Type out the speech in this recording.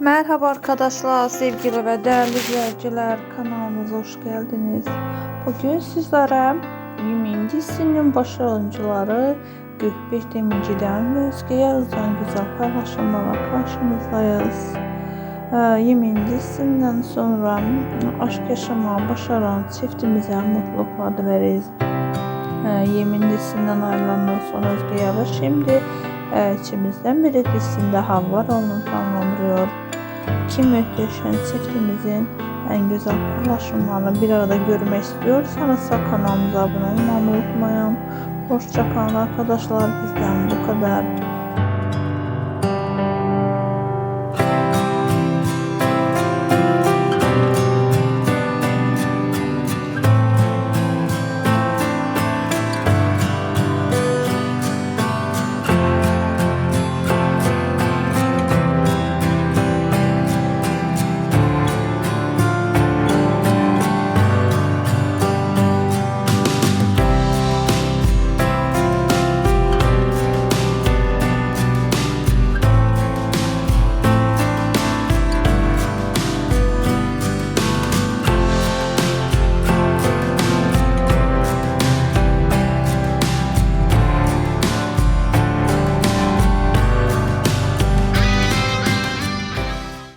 Merhaba arkadaşlar, sevgili ve değerli izleyiciler kanalımıza hoş geldiniz. Bugün sizlere 20. dizinin baş oyuncuları Gökbek Demirci'den ve Özge Yağız'dan güzel paylaşımlarla karşınızdayız. Ee, 20. dizisinden sonra aşk yaşamayı başaran çiftimize mutluluklar dileriz. Ee, 20. dizisinden ayrılandan sonra Özge Yağız şimdi e, içimizden biri dizisinde Havva rolunu canlandırıyor. İki muhteşem çiftimizin en güzel paylaşımlarını bir arada görmek istiyorsanız kanalımıza abone olmayı unutmayın. Hoşçakalın arkadaşlar bizden bu kadar.